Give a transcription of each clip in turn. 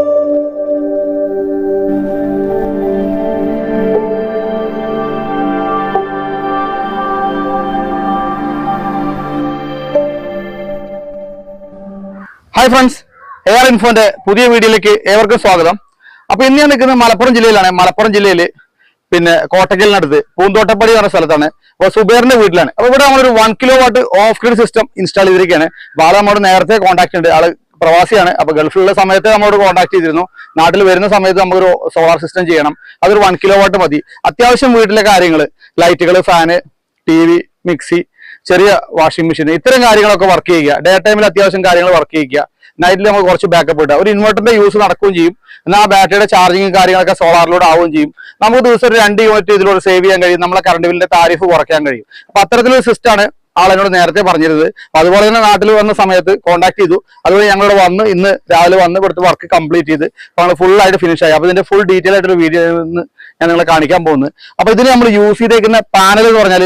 Hi friends air ഇൻഫോന്റെ പുതിയ വീഡിയോയിലേക്ക് ഏവർക്കും സ്വാഗതം. അപ്പൊ ഇന്ന് ഞാൻ നിൽക്കുന്നത് മലപ്പുറം ജില്ലയിലാണ്. മലപ്പുറം ജില്ലയിൽ പിന്നെ കോട്ടക്കലിനടുത്ത് പൂന്തോട്ടപ്പടി എന്ന സ്ഥലത്താണ്. അപ്പോൾ സുബേറിന്റെ വീട്ടിലാണ്. അപ്പൊ ഇവിടെ നമ്മളൊരു one kilo watt off grid system install ചെയ്തിരിക്കുകയാണ്. ബാല ആളെ നമ്മോട് നേരത്തെ കോൺടാക്ട് ഉണ്ട് ആൾ പ്രവാസിയാണ്. അപ്പൊ ഗൾഫിലുള്ള സമയത്ത് നമ്മളോട് കോൺടാക്ട് ചെയ്തിരുന്നു. നാട്ടിൽ വരുന്ന സമയത്ത് നമുക്കൊരു സോളാർ സിസ്റ്റം ചെയ്യണം. അതൊരു വൺ കിലോ വാട്ട് മതി. അത്യാവശ്യം വീട്ടിലെ കാര്യങ്ങൾ ലൈറ്റുകൾ ഫാന് ടി വി മിക്സി ചെറിയ വാഷിംഗ് മെഷീൻ ഇത്തരം കാര്യങ്ങളൊക്കെ വർക്ക് ചെയ്യുക. ഡേ ടൈമിൽ അത്യാവശ്യം കാര്യങ്ങൾ വർക്ക് ചെയ്യുക. നൈറ്റിൽ നമുക്ക് കുറച്ച് ബാക്കപ്പ് കിട്ടുക ഒരു ഇൻവെർട്ടറിന്റെ യൂസ് നടക്കുകയും ചെയ്യും. എന്നാൽ ആ ബാറ്ററിയുടെ ചാർജിങ്ങും കാര്യങ്ങളൊക്കെ സോളാറിലൂടെ ആവുകയും ചെയ്യും. നമുക്ക് ദിവസം ഒരു രണ്ട് യൂണിറ്റ് ഇതിലൂടെ സേവ് ചെയ്യാൻ കഴിയും. നമ്മളെ കറണ്ട് ബില്ലിന്റെ താരിഫ് കുറയ്ക്കാൻ കഴിയും. അപ്പൊ അത്തരത്തിലൊരു സിസ്റ്റമാണ് ആളെന്നോട് നേരത്തെ പറഞ്ഞിരുന്നത്. അതുപോലെ തന്നെ നാട്ടിൽ വന്ന സമയത്ത് കോൺടാക്ട് ചെയ്തു. അതുപോലെ ഞങ്ങളോട് വന്ന് ഇന്ന് രാവിലെ വന്ന് ഇവിടുത്തെ വർക്ക് കംപ്ലീറ്റ് ചെയ്ത് ഞങ്ങൾ ഫുൾ ആയിട്ട് ഫിനിഷ് ആയി. അപ്പോൾ ഇതിന്റെ ഫുൾ ഡീറ്റെയിൽ ആയിട്ടൊരു വീഡിയോ ഞാൻ നിങ്ങളെ കാണിക്കാൻ പോകുന്നത് അപ്പോൾ ഇതിന് നമ്മൾ യൂസ് ചെയ്തേക്കുന്ന പാനൽ എന്ന് പറഞ്ഞാൽ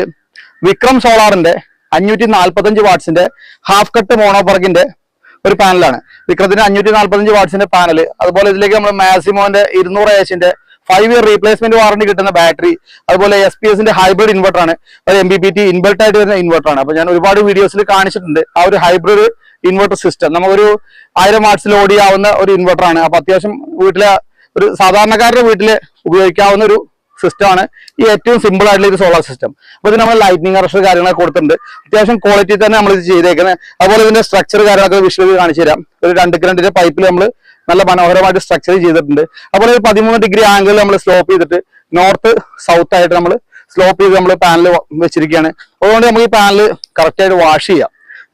വിക്രം സോളാറിന്റെ അഞ്ഞൂറ്റി നാൽപ്പത്തഞ്ച് വാട്ട്സിന്റെ ഹാഫ് കട്ട് മോണോപർക്കിന്റെ ഒരു പാനലാണ് വിക്രത്തിന്റെ അഞ്ഞൂറ്റി നാൽപ്പത്തഞ്ച് വാട്ട്സിന്റെ പാനൽ അതുപോലെ ഇതിലേക്ക് നമ്മൾ മാക്സിമോന്റെ ഇരുന്നൂറ് എച്ചിന്റെ ഫൈവ് ഇയർ റീപ്ലേസ്മെന്റ് വാറണ്ടി കിട്ടുന്ന ബാറ്ററി അതുപോലെ എസ് പി എസിന്റെ ഹൈബ്രിഡ് ഇൻവെർട്ടർ ആണ്. അത് M B P T invert ആയിട്ട് വരുന്ന ഇൻവെർട്ടർ ആണ്. അപ്പൊ ഞാൻ ഒരുപാട് വീഡിയോസിൽ കാണിച്ചിട്ടുണ്ട്. ആ ഒരു ഹൈബ്രിഡ് ഇൻവെർട്ടർ സിസ്റ്റം നമുക്കൊരു ആയിരം വാട്സിൽ ഓടിയാവുന്ന ഒരു ഇൻവെർട്ടർ ആണ്. അപ്പൊ അത്യാവശ്യം വീട്ടിലെ ഒരു സാധാരണക്കാരുടെ വീട്ടിൽ ഉപയോഗിക്കാവുന്ന ഒരു സിസ്റ്റമാണ് ഈ ഏറ്റവും സിമ്പിൾ ആയിട്ടുള്ള ഒരു സോളാർ സിസ്റ്റം അപ്പൊ ഇത് നമ്മൾ ലൈറ്റിനിങ് അറസ്റ്റ് കാര്യങ്ങളൊക്കെ കൊടുത്തിട്ടുണ്ട്. അത്യാവശ്യം ക്വാളിറ്റി തന്നെ നമ്മൾ ഇത് ചെയ്തേക്കുന്നത് അതുപോലെ ഇതിന്റെ സ്ട്രക്ചർ കാര്യങ്ങളൊക്കെ വിഷ്വലി കാണിച്ചു തരാം. ഒരു രണ്ട് കിരണ്ടിന്റെ പൈപ്പിൽ നമ്മൾ നല്ല മനോഹരമായിട്ട് സ്ട്രക്ചർ ചെയ്തിട്ടുണ്ട്. അതുപോലെ ഒരു പതിമൂന്ന് ഡിഗ്രി ആംഗിൾ നമ്മൾ സ്ലോപ്പ് ചെയ്തിട്ട് നോർത്ത് സൗത്ത് ആയിട്ട് നമ്മൾ സ്ലോപ്പ് ചെയ്ത് നമ്മൾ പാനൽ വെച്ചിരിക്കുകയാണ്. അതുകൊണ്ട് നമുക്ക് ഈ പാനൽ കറക്റ്റ് ആയിട്ട് വാഷ് ചെയ്യാം.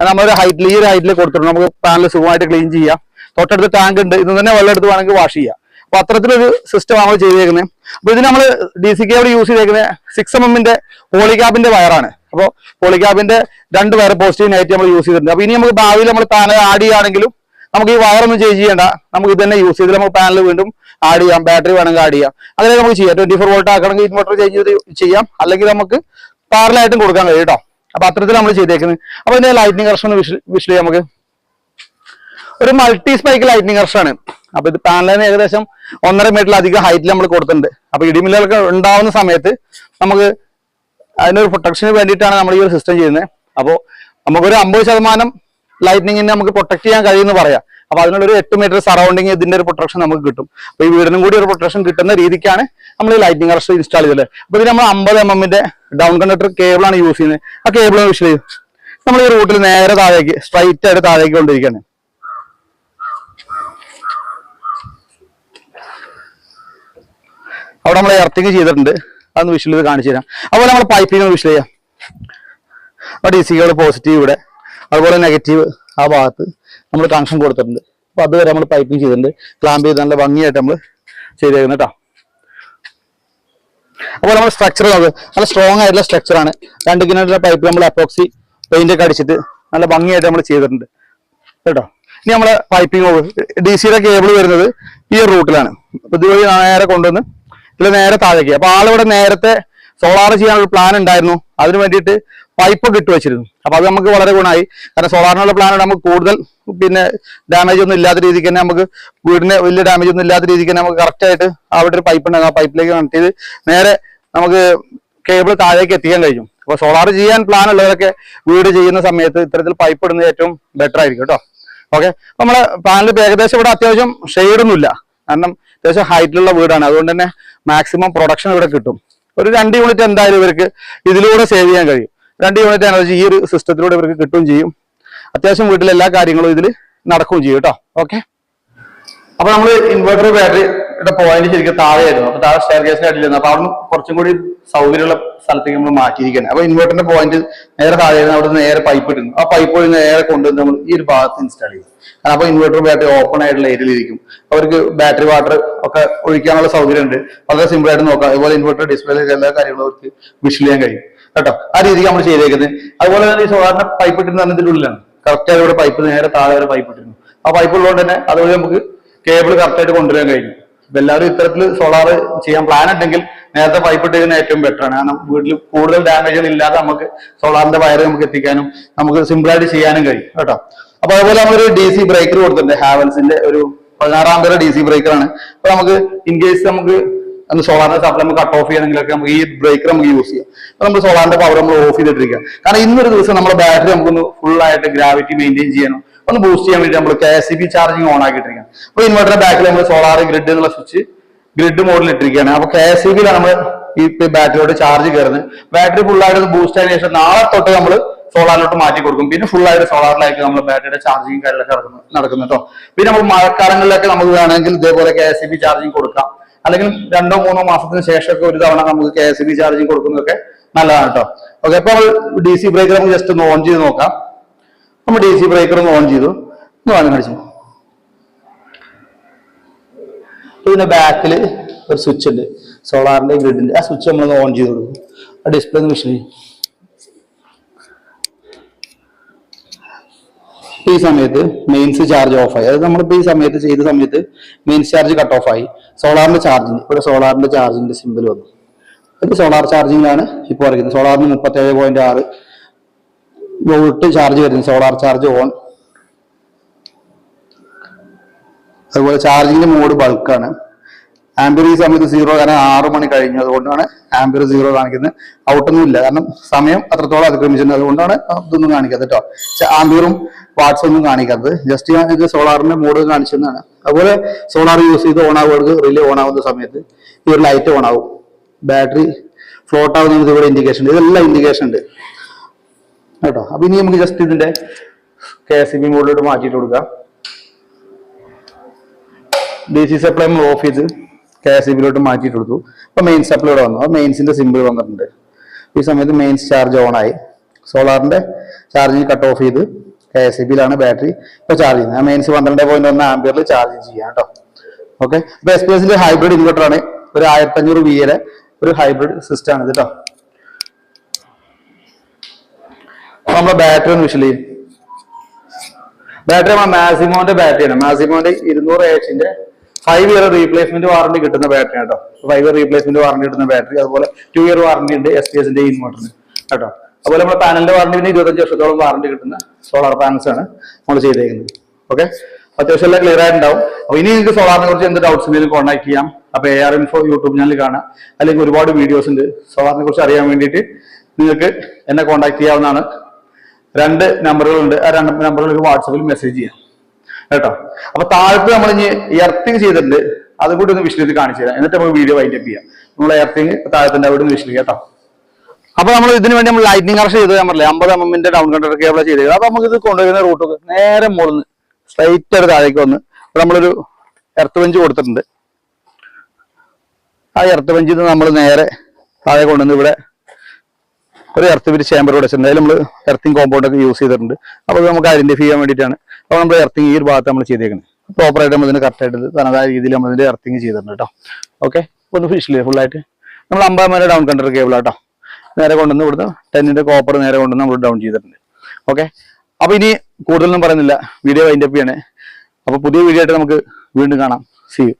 നമ്മളൊരു ഹൈറ്റിൽ ഈ ഒരു ഹൈറ്റിൽ കൊടുത്തിട്ടുണ്ട്. നമുക്ക് പാനൽ സുഖമായിട്ട് ക്ലീൻ ചെയ്യാം. തൊട്ടടുത്ത് ടാങ്ക് ഉണ്ട്. ഇത് തന്നെ വെള്ളം എടുത്ത് വേണമെങ്കിൽ വാഷ് ചെയ്യാം. അപ്പൊ അത്തരത്തിലൊരു സിസ്റ്റം നമ്മൾ ചെയ്തേക്കുന്നത് അപ്പൊ ഇത് നമ്മൾ ഡി സി കേബിൾ യൂസ് ചെയ്തേക്കുന്നത് സിക്സ് എം എമ്മിന്റെ പോളിക്യാബിന്റെ വയറാണ് അപ്പോൾ പോളിക്യാബിന്റെ രണ്ട് വയർ പോസിറ്റീവ് നെഗറ്റീവ് നമ്മൾ യൂസ് ചെയ്തിട്ടുണ്ട് അപ്പൊ ഇനി നമുക്ക് ഭാവിയിൽ നമ്മൾ പാനൽ ആഡ് ചെയ്യുകയാണെങ്കിലും നമുക്ക് ഈ വയറൊന്നും ചേഞ്ച് ചെയ്യേണ്ട നമുക്ക് ഇത് തന്നെ യൂസ് ചെയ്ത് നമുക്ക് പാനൽ വീണ്ടും ആഡ് ചെയ്യാം ബാറ്ററി വേണമെങ്കിൽ ആഡ് ചെയ്യാം അങ്ങനെ നമുക്ക് ചെയ്യാം ട്വന്റി ഫോർ വോൾട്ട് ആക്കണമെങ്കിൽ ഇൻവെർട്ടർ ചേഞ്ച് ചെയ്ത് ചെയ്യാം അല്ലെങ്കിൽ നമുക്ക് പാരലായിട്ടും കൊടുക്കാൻ കഴിയും കേട്ടോ അപ്പൊ അത്തരത്തിൽ നമ്മൾ ചെയ്തേക്കുന്നത് അപ്പൊ ഇതിന്റെ ലൈറ്റിനിങ് കർഷൻ വിഷ് വിഷ്ലി നമുക്ക് ഒരു മൾട്ടി സ്പൈക്ക് ലൈറ്റിനിങ് ആണ് അപ്പൊ ഇത് പാനലിന് ഏകദേശം ഒന്നര മീറ്ററിലധികം ഹൈറ്റിൽ നമ്മൾ കൊടുത്തിട്ടുണ്ട്. അപ്പൊ ഇടിമിന്നലൊക്കെ ഉണ്ടാവുന്ന സമയത്ത് നമുക്ക് അതിനൊരു പ്രൊട്ടക്ഷന് വേണ്ടിയിട്ടാണ് നമ്മൾ ഈ ഒരു സിസ്റ്റം ചെയ്യുന്നത്. അപ്പോൾ നമുക്കൊരു അമ്പത് ശതമാനം ലൈറ്റിനിങ്ങിനെ നമുക്ക് പ്രൊട്ടക്ട് ചെയ്യാൻ കഴിയുമെന്ന് പറയാം. അപ്പൊ അതിനുള്ളൊരു എട്ട് മീറ്റർ സറൗണ്ടിങ് ഇതിന്റെ ഒരു പ്രൊട്ടക്ഷൻ നമുക്ക് കിട്ടും. അപ്പൊ ഈ വീടിനും കൂടി ഒരു പ്രൊട്ടക്ഷൻ കിട്ടുന്ന രീതിക്കാണ് നമ്മൾ ഈ ലൈറ്റിംഗ് അറസ്റ്റ് ഇൻസ്റ്റാൾ ചെയ്തത്. അപ്പൊ ഇത് നമ്മൾ അമ്പത് എം എമ്മിന്റെ ഡൗൺ കണ്ടക്ടർ കേബിളാണ് യൂസ് ചെയ്യുന്നത്. ആ കേബിൾ വിഷയം നമ്മൾ ഈ റൂട്ടിൽ നേരെ താഴേക്ക് സ്ട്രൈറ്റ് ആയിട്ട് താഴേക്ക് കൊണ്ടിരിക്കുകയാണ്. അവിടെ നമ്മൾ എർത്തിങ് ചെയ്തിട്ടുണ്ട്. അതൊന്ന് ചെയ്ത് കാണിച്ചു തരാം. അതുപോലെ നമ്മൾ പൈപ്പിംഗ് ഒന്ന് വിഷ്വൽ ചെയ്യാം. അവിടെ ഡി സികൾ പോസിറ്റീവ് ഇവിടെ. അതുപോലെ നെഗറ്റീവ് ആ ഭാഗത്ത് നമ്മൾ കണക്ഷൻ കൊടുത്തിട്ടുണ്ട്. അപ്പോൾ അതുവരെ നമ്മൾ പൈപ്പിംഗ് ചെയ്തിട്ടുണ്ട്. ക്ലാമ്പ് ചെയ്ത് നല്ല ഭംഗിയായിട്ട് നമ്മൾ ചെയ്തേക്കുന്നത് കേട്ടോ അപ്പോൾ നമ്മൾ സ്ട്രക്ചർ നല്ല സ്ട്രോങ് ആയിട്ടുള്ള സ്ട്രക്ചറാണ് രണ്ട് കിലോമീറ്റർ പൈപ്പ് നമ്മൾ അപ്പോക്സി പെയിന്റ് ഒക്കെ അടിച്ചിട്ട് നല്ല ഭംഗിയായിട്ട് നമ്മൾ ചെയ്തിട്ടുണ്ട്. കേട്ടോ? ഇനി നമ്മൾ പൈപ്പിംഗ് ഡി സിയുടെ കേബിൾ വരുന്നത് ഈ റൂട്ടിലാണ് അപ്പോൾ ഇതുവഴി നേരെ കൊണ്ടുവന്ന് ഇതിൽ നേരെ താഴേക്ക്. അപ്പൊ ആളിവിടെ നേരത്തെ സോളാർ ചെയ്യാനുള്ള പ്ലാൻ ഉണ്ടായിരുന്നു. അതിന് വേണ്ടിയിട്ട് പൈപ്പ് ഇട്ട് വെച്ചിരുന്നു. അപ്പൊ അത് നമുക്ക് വളരെ ഗുണമായി. കാരണം സോളാറിനുള്ള പ്ലാൻ നമുക്ക് കൂടുതൽ പിന്നെ ഡാമേജ് ഒന്നും ഇല്ലാത്ത രീതിക്ക് തന്നെ നമുക്ക് വീടിന് വലിയ ഡാമേജ് ഒന്നും ഇല്ലാത്ത രീതിക്ക് തന്നെ നമുക്ക് കറക്റ്റ് ആയിട്ട് അവിടെ ഒരു പൈപ്പ് ഉണ്ടായിരുന്നു. ആ പൈപ്പിലേക്ക് കണക്ട് ചെയ്ത് നേരെ നമുക്ക് കേബിൾ താഴേക്ക് എത്തിക്കാൻ കഴിഞ്ഞു. അപ്പൊ സോളാർ ചെയ്യാൻ പ്ലാൻ ഉള്ളവരൊക്കെ വീട് ചെയ്യുന്ന സമയത്ത് ഇത്തരത്തിൽ പൈപ്പ് ഇടുന്നത് ഏറ്റവും ബെറ്റർ ആയിരിക്കും കേട്ടോ. ഓക്കെ നമ്മളെ പാനൽ ഏകദേശം ഇവിടെ അത്യാവശ്യം ഷെയ്ഡൊന്നുമില്ല കാരണം അത്യാവശ്യം ഹൈറ്റിലുള്ള വീടാണ്. അതുകൊണ്ട് തന്നെ മാക്സിമം പ്രൊഡക്ഷൻ ഇവിടെ കിട്ടും. ഒരു രണ്ട് യൂണിറ്റ് എന്തായാലും ഇവർക്ക് ഇതിലൂടെ സേവ് ചെയ്യാൻ കഴിയും. രണ്ട് യൂണിറ്റ് എനർജി ഈ ഒരു സിസ്റ്റത്തിലൂടെ ഇവർക്ക് കിട്ടുകയും ചെയ്യും. അത്യാവശ്യം വീട്ടിലെ എല്ലാ കാര്യങ്ങളും ഇതിൽ നടക്കുകയും ചെയ്യും കേട്ടോ. ഓക്കെ അപ്പൊ നമ്മൾ ഇൻവെർട്ടർ ബാറ്ററിയുടെ പോയിന്റ് ശരിക്കും താഴെയായിരുന്നു. അപ്പൊ താഴെ സ്റ്റെയർ കേസിന്റെ അടിയിലായിരുന്നു. അപ്പൊ അവിടെ കുറച്ചും കൂടി സൗകര്യമുള്ള സ്ഥലത്തേക്ക് നമ്മൾ മാറ്റിയിരിക്കുന്നത് അപ്പൊ ഇൻവേർട്ടറിന്റെ പോയിന്റ് നേരെ താഴെയായിരുന്നു. അവിടെ നേരെ പൈപ്പ് ഇടുന്നു ആ പൈപ്പ് വഴി നേരെ കൊണ്ടുവന്ന് നമ്മൾ ഈ ഒരു ഭാഗത്ത് ഇൻസ്റ്റാൾ കാരണം അപ്പൊ ഇൻവേർട്ടർ ബാറ്ററി ഓപ്പൺ ആയിട്ടുള്ള ഏരിയയിലിരിക്കും അവർക്ക് ബാറ്ററി വാട്ടർ ഒക്കെ ഒഴിക്കാനുള്ള സൗകര്യം ഉണ്ട് വളരെ സിമ്പിൾ ആയിട്ട് നോക്കാം. അതുപോലെ ഇൻവേർട്ടർ ഡിസ്പ്ലേ എല്ലാ കാര്യങ്ങളും അവർക്ക് വിഷിൽ ചെയ്യാൻ കഴിയും. കേട്ടോ? ആ രീതിക്ക് നമ്മൾ ചെയ്തേക്കുന്നത്. അതുപോലെ തന്നെ ഈ സാധാരണ പൈപ്പ് ഇട്ടിരുന്ന അതിന്റെ ഉള്ളിലാണ്. കറക്റ്റ് ആയിട്ട് പൈപ്പ് നേരെ താഴെ വരെ പൈപ്പ് ഇട്ടിരുന്നു. ആ പൈപ്പ് ഉള്ളതുകൊണ്ട് തന്നെ അതുവഴി നമുക്ക് കേബിൾ കറക്റ്റ് ആയിട്ട് കൊണ്ടുവരാൻ കഴിഞ്ഞു എല്ലാവരും ഇത്തരത്തിൽ സോളാർ ചെയ്യാൻ പ്ലാൻ ഉണ്ടെങ്കിൽ നേരത്തെ പൈപ്പ് ഇട്ടിരിക്കുന്ന ഏറ്റവും ബെറ്റർ ആണ്. കാരണം വീട്ടിൽ കൂടുതൽ ഡാമേജുകൾ ഇല്ലാതെ നമുക്ക് സോളാറിന്റെ വയർ നമുക്ക് എത്തിക്കാനും നമുക്ക് സിമ്പിൾ ആയിട്ട് ചെയ്യാനും കഴിയും. കേട്ടോ? അപ്പൊ അതുപോലെ നമ്മളൊരു ഡി സി ബ്രേക്കർ കൊടുത്തിട്ടുണ്ട്. ഹാവൽസിന്റെ ഒരു പതിനാറാം പേര് ഡി സി ബ്രേക്കർ ആണ്. അപ്പൊ നമുക്ക് ഇൻ കേസ് നമുക്ക് സോളാറിന്റെ സപ്ലൈ നമുക്ക് കട്ട് ഓഫ് ചെയ്യണമെങ്കിലൊക്കെ നമുക്ക് ഈ ബ്രേക്കർ നമുക്ക് യൂസ് ചെയ്യാം. അപ്പൊ നമ്മൾ സോളാറിന്റെ പവർ നമ്മൾ ഓഫ് ചെയ്തിട്ടിരിക്കുക കാരണം ഇന്നൊരു ദിവസം നമ്മുടെ ബാറ്ററി നമുക്കൊന്ന് ഫുൾ ആയിട്ട് ഗ്രാവിറ്റി മെയിന്റെയിൻ ചെയ്യണം. ഒന്ന് ബൂസ്റ്റ് ചെയ്യാൻ വേണ്ടി നമ്മൾ K S C B charging on ആക്കിയിട്ടിരിക്കുക അപ്പൊ ഇൻവെർട്ടറിന്റെ ബാക്കിൽ നമ്മൾ സോളാർ ഗ്രിഡ് എന്നുള്ള സ്വിച്ച് ഗ്രിഡ് മോഡിൽ ഇട്ടിരിക്കുകയാണ്. അപ്പൊ കെ എസ് ബിയിലാണ് നമ്മൾ ഈ ബാറ്ററിയോട് ചാർജ് കയറുന്നത് ബാറ്ററി ഫുൾ ആയിട്ട് ബൂസ്റ്റ് ആയതിനു ശേഷം നാളെ തൊട്ട് നമ്മൾ സോളാറിലോട്ട് മാറ്റി കൊടുക്കും. പിന്നെ ഫുൾ ആയിട്ട് സോളാറിലേക്ക് നമ്മൾ ബാറ്ററിയുടെ ചാർജിങ് കാര്യങ്ങളൊക്കെ നടക്കുന്നു നടക്കുന്നു കേട്ടോ പിന്നെ നമ്മൾ മഴക്കാലങ്ങളിലൊക്കെ നമുക്ക് വേണമെങ്കിൽ ഇതേപോലെ കെ എസ് ബി ചാർജിങ് കൊടുക്കാം. അല്ലെങ്കിൽ രണ്ടോ മൂന്നോ മാസത്തിന് ശേഷമൊക്കെ ഒരു തവണ നമുക്ക് കെ എസ് ബി ചാർജിങ് കൊടുക്കുന്നതൊക്കെ നല്ലതാണ് കേട്ടോ ഓക്കെ അപ്പൊ നമ്മൾ ഡി സി ബ്രേക്കർ നമുക്ക് ജസ്റ്റ് ഒന്ന് ഓൺ ചെയ്ത് നോക്കാം. നമ്മൾ ഡി സി ബ്രേക്കർ ഒന്ന് ഓൺ ചെയ്തു. ഒന്ന് പറഞ്ഞു കാണിച്ചു ഇതിന്റെ ബാക്കിൽ ഒരു സ്വിച്ച് ഉണ്ട്. സോളാറിന്റെ ഗ്രിഡിന്റെ ആ സ്വിച്ച് നമ്മളൊന്ന് ഓൺ ചെയ്ത് കൊടുക്കും. ആ ഡിസ്പ്ലേ വിഷയം ഈ സമയത്ത് മെയിൻസ് ചാർജ് ഓഫ് ആയി. അതായത് നമ്മളിപ്പോ ഈ സമയത്ത് ചെയ്ത സമയത്ത് മെയിൻസ് ചാർജ് കട്ട് ഓഫ് ആയി. സോളാറിന്റെ ചാർജിങ് ഇവിടെ സോളാറിന്റെ ചാർജിന്റെ സിമ്പിൾ വന്നു. ഇത് സോളാർ ചാർജിങ്ങിലാണ് ഇപ്പൊ പറയുന്നത് സോളാറിന് മുപ്പത്തേഴ് പോയിന്റ് ആറ് വോൾട്ട് ചാർജ് വരുന്നത്. സോളാർ ചാർജ് ഓൺ അതുപോലെ ചാർജിങ് മോഡ് ബൾക്കാണ് ആംബിയർ ഈ സമയത്ത് സീറോ കാരണം ആറ് മണി കഴിഞ്ഞു അതുകൊണ്ടാണ് ആംബിയർ സീറോ കാണിക്കുന്നത്. ഔട്ടൊന്നും ഇല്ല. കാരണം സമയം അത്രത്തോളം അതിക്രമിച്ചിട്ടുണ്ട്. അതുകൊണ്ടാണ് ഇതൊന്നും കാണിക്കാത്ത കേട്ടോ ആംബിയറും വാട്സ് ഒന്നും കാണിക്കാത്തത്. ജസ്റ്റ് ഞാൻ ഇത് സോളാറിന്റെ മോഡ് കാണിച്ചതാണ് അതുപോലെ സോളാർ യൂസ് ചെയ്ത് ഓൺ ആവുക റിലേ ഓൺ ആവുന്ന സമയത്ത് ഈ ഒരു ലൈറ്റ് ഓൺ ആവും. ബാറ്ററി ഫ്ലോട്ട് ആവുന്നത് ഇവിടെ ഇൻഡിക്കേഷൻ ഉണ്ട് ഇതെല്ലാം ഇൻഡിക്കേഷൻ ഉണ്ട്. കേട്ടോ. അപ്പൊ ഇനി നമുക്ക് ജസ്റ്റ് ഇതിന്റെ കെ എസ് ബി മോഡിലോട്ട് മാറ്റിയിട്ട് കൊടുക്കാം. ഡി സി സപ്ലൈ നമ്മൾ ഓഫ് ചെയ്ത് കെ എസ് ഇബിലോട്ട് മാറ്റിയിട്ട് കൊടുത്തു അപ്പൊ മെയിൻ സപ്ലൈ വന്നു അപ്പൊ മെയിൻസിന്റെ സിമ്പിൾ വന്നിട്ടുണ്ട്. ഈ സമയത്ത് മെയിൻസ് ചാർജ് ഓൺ ആയി. സോളാറിന്റെ ചാർജിങ് കട്ട് ഓഫ് ചെയ്ത് കെ എസ് ഇ ബിയിലാണ് ബാറ്ററി ഇപ്പൊ ചാർജ് ചെയ്യുന്നത്. ആ മെയിൻസ് പന്ത്രണ്ട് പോയിന്റ് ഒന്ന് ആംബിയറിൽ ചാർജ് ചെയ്യാം കേട്ടോ. ഓക്കെ ഇപ്പൊ എസ് പി എസിന്റെ ഹൈബ്രിഡ് ഇൻവെർട്ടർ ആണ്. ഒരു ആയിരത്തി അഞ്ഞൂറ് വി യുടെ ഒരു ഹൈബ്രിഡ് സിസ്റ്റം ആണ് കേട്ടോ നമ്മുടെ ബാറ്ററി ഒന്ന് വിഷലി ബാറ്ററി മാസിമോന്റെ ബാറ്ററിയാണ് മാസിമോന്റെ ഇരുന്നൂറ് എച്ചിന്റെ ഫൈവ് ഇയർ റീപ്ലേസ്മെന്റ് വാറണ്ടി കിട്ടുന്ന ബാറ്ററി കേട്ടോ ഫൈവ് ഇയർ റീപ്ലേസ്മെന്റ് വാറണ്ടി കിട്ടുന്ന ബാറ്ററി അതുപോലെ ടു ഇയർ വാറണ്ടി ഉണ്ട് എസ് പി എസിന്റെ ഇൻവെർട്ടറിന് കേട്ടോ. അതുപോലെ നമ്മുടെ പാനലിന്റെ വാറണ്ടി പിന്നെ ഇരുപത്തഞ്ച് വർഷത്തോളം വാറണ്ടി കിട്ടുന്ന സോളാർ പാനൽസ് ആണ് നമ്മൾ ചെയ്തേക്കുന്നത്. ഓക്കെ അത്യാവശ്യം എല്ലാം ക്ലിയർ ആയിട്ടുണ്ടാവും. അപ്പൊ ഇനി നിങ്ങൾക്ക് സോളാറിനെ കുറിച്ച് എന്ത് ഡൗട്ട്സ് ഉണ്ടെങ്കിലും കോൺടാക്ട് ചെയ്യാം. അപ്പൊ A R info YouTube channel കാണാം. അല്ലെങ്കിൽ ഒരുപാട് വീഡിയോസ് ഉണ്ട്. സോളാറിനെ കുറിച്ച് അറിയാൻ വേണ്ടിയിട്ട് നിങ്ങൾക്ക് എന്നെ കോൺടാക്ട് ചെയ്യാവുന്നതാണ്. രണ്ട് നമ്പറുകളുണ്ട് ആ രണ്ട് നമ്പറുകൾക്ക് വാട്സപ്പിൽ മെസ്സേജ് ചെയ്യാം. കേട്ടോ? അപ്പൊ താഴത്ത് നമ്മൾ ഇനി എർത്തിങ് ചെയ്തിട്ടുണ്ട്. അതും കൂടി ഒന്ന് വിഷയത്തിൽ കാണിച്ചു തരാം. എന്നിട്ട് നമുക്ക് വീഡിയോ വൈൻഡപ്പ് ചെയ്യാം. നമ്മൾ എർത്തിങ് താഴത്തിന്റെ അവിടെ നിന്ന് വിഷയം കേട്ടോ? അപ്പൊ നമ്മൾ ഇതിന് വേണ്ടി നമ്മൾ ലൈറ്റിംഗ് കറക്ഷൻ ചെയ്ത് പറഞ്ഞില്ലേ? അമ്പത് എം എമ്മിന്റെ ഡൗൺ കണ്ടർ കേബിൾ ചെയ്ത് അപ്പൊ നമുക്ക് ഇത് കൊണ്ടുവരുന്ന റൂട്ടൊക്കെ നേരെ മുകളിൽ സ്ട്രൈറ്റ് ഒരു താഴേക്ക് വന്ന് നമ്മളൊരു എർത്ത് ബെഞ്ച് കൊടുത്തിട്ടുണ്ട്. ആ എർത്ത് ബെഞ്ചിൽ നിന്ന് നമ്മൾ നേരെ താഴെ കൊണ്ടുവന്ന് ഇവിടെ ഒരു എർത്ത് പിരി ചേമ്പർ ഇവിടെ അതിൽ നമ്മൾ എർത്തിങ് കോമ്പൗണ്ട് ഒക്കെ യൂസ് ചെയ്തിട്ടുണ്ട്. അപ്പോൾ നമുക്ക് ഐഡന്റിഫൈ ചെയ്യാൻ വേണ്ടിയിട്ടാണ്. അപ്പോൾ നമ്മൾ എർത്തിങ് ഈ ഒരു ഭാഗത്ത് നമ്മൾ ചെയ്തേക്കുന്നത് പ്രോപ്പറായിട്ട് നമ്മൾ ഇതിന് കറക്റ്റ് ആയിട്ട് തനതായ രീതിയിൽ നമ്മൾ ഇതിന്റെ എർത്തിങ് ചെയ്തിട്ടുണ്ട് കേട്ടോ ഓക്കെ ഒന്ന് ഫുൾ ആയിട്ട്? നമ്മൾ അമ്പത് മേലെ ഡൗൺ കണ്ടർ കേബിൾ കേട്ടോ നേരെ കൊണ്ടുവന്ന് ഇവിടുന്ന് ടെന്നിന്റെ കോപ്പർ നേരെ കൊണ്ടുവന്ന് നമ്മൾ ഡൗൺ ചെയ്തിട്ടുണ്ട്. ഓക്കെ അപ്പൊ ഇനി കൂടുതലൊന്നും പറയുന്നില്ല. വീഡിയോ വൈൻഡപ്പ് ചെയ്യണേ. അപ്പൊ പുതിയ വീഡിയോ ആയിട്ട് നമുക്ക് വീണ്ടും കാണാം. C U